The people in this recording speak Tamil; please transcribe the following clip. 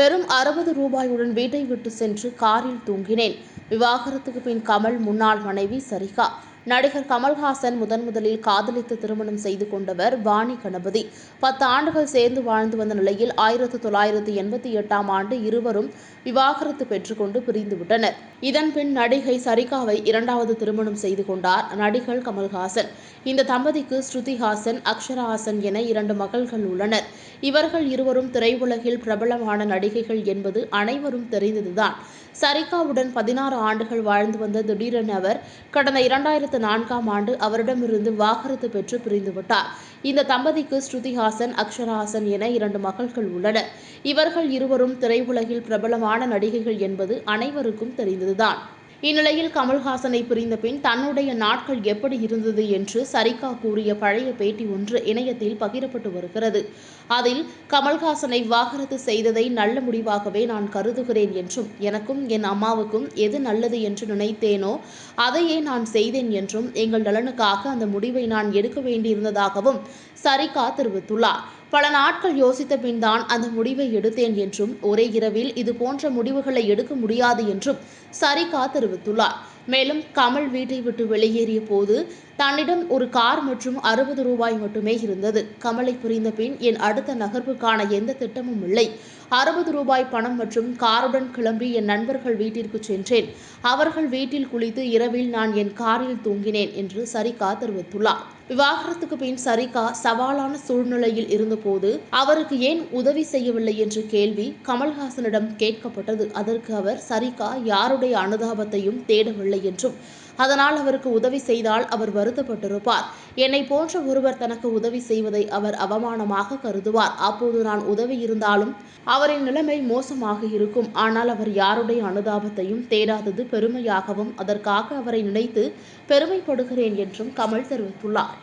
வெறும் அறுபது ரூபாயுடன் வீட்டை விட்டு சென்று காரில் தூங்கினேன். விவாகரத்துக்கு பின் கமல் முன்னாள் மனைவி சரிகா நடிகர் கமல்ஹாசன் முதன் முதலில் காதலித்து திருமணம் செய்து கொண்டவர் வாணி கணபதி. பத்து ஆண்டுகள் சேர்ந்து வாழ்ந்து வந்த நிலையில் ஆயிரத்து தொள்ளாயிரத்து எண்பத்தி எட்டாம் ஆண்டு இருவரும் விவாகரத்து பெற்றுக்கொண்டு பிரிந்துவிட்டனர் இதன்பின் நடிகை சரிகாவை இரண்டாவது திருமணம் செய்து கொண்டார் நடிகர் கமல்ஹாசன். இந்த தம்பதிக்கு ஸ்ருதிஹாசன் அக்ஷரஹாசன் என இரண்டு மகள்கள் உள்ளனர். இவர்கள் இருவரும் திரையுலகில் பிரபலமான நடிகைகள் என்பது அனைவரும் தெரிந்ததுதான். சரிகாவுடன் பதினாறு ஆண்டுகள் வாழ்ந்து வந்த திடீரென அவர் கடந்த இரண்டாயிரத்து நான்காம் ஆண்டு அவரிடமிருந்து வாகரத்து பெற்று பிரிந்துவிட்டார் இந்த தம்பதிக்கு ஸ்ருதிஹாசன் அக்ஷராசன் என இரண்டு மகள்கள் உள்ளனர் இவர்கள் இருவரும் திரையுலகில் பிரபலமான நடிகைகள் என்பது அனைவருக்கும் தெரிந்ததுதான். இந்நிலையில் கமல்ஹாசனை பிரிந்த பின் தன்னுடைய நாட்கள் எப்படி இருந்தது என்று சரிகா கூறிய பழைய பேட்டி ஒன்று இணையத்தில் பகிரப்பட்டு வருகிறது. அதில் கமல்ஹாசனை வாகரத்து செய்ததை நல்ல முடிவாகவே நான் கருதுகிறேன் என்றும் எனக்கும் என் அம்மாவுக்கும் எது நல்லது என்று நினைத்தேனோ அதையே நான் செய்தேன் என்றும் எங்கள் நலனுக்காக அந்த முடிவை நான் எடுக்க வேண்டியிருந்ததாகவும் சரிகா தெரிவித்துள்ளார். பல நாட்கள் யோசித்த பின் தான் அந்த முடிவை எடுத்தேன் என்றும் ஒரே இரவில் இது போன்ற முடிவுகளை எடுக்க முடியாது என்றும் சரிகா தெரிவித்துள்ளார். மேலும் கமல் வீட்டை விட்டு வெளியேறிய போது தன்னிடம் ஒரு கார் மற்றும் அறுபது ரூபாய் மட்டுமே இருந்தது. கமலை புரிந்த பின் என் அடுத்த நகர்வுக்கான எந்த திட்டமும் இல்லை. அறுபது ரூபாய் பணம் மற்றும் காருடன் கிளம்பி என் நண்பர்கள் வீட்டிற்கு சென்றேன். அவர்கள் வீட்டில் குளித்து இரவில் நான் என் காரில் தூங்கினேன் என்று சரிகா தெரிவித்துள்ளார். விவாகரத்துக்கு பின் சரிகா சவாலான சூழ்நிலையில் இருந்தபோது அவருக்கு ஏன் உதவி செய்யவில்லை? என்ற கேள்வி கமல்ஹாசனிடம் கேட்கப்பட்டது. அதற்கு அவர் சரிகா யாருடைய அனுதாபத்தையும் தேடவில்லை. என்றும். அதனால் அவருக்கு உதவி செய்தால் அவர் வருத்தப்பட்டிருப்பார். என்னை போன்ற ஒருவர் தனக்கு உதவி செய்வதை அவர் அவமானமாக கருதுவார். அப்போது நான் உதவி இருந்தாலும் அவரின் நிலைமை மோசமாக இருக்கும். ஆனால் அவர் யாருடைய அனுதாபத்தையும் தேடாதது பெருமையாகவும் அதற்காக அவரை நினைத்து பெருமைப்படுகிறேன் என்றும் கமல் தெரிவித்துள்ளார்.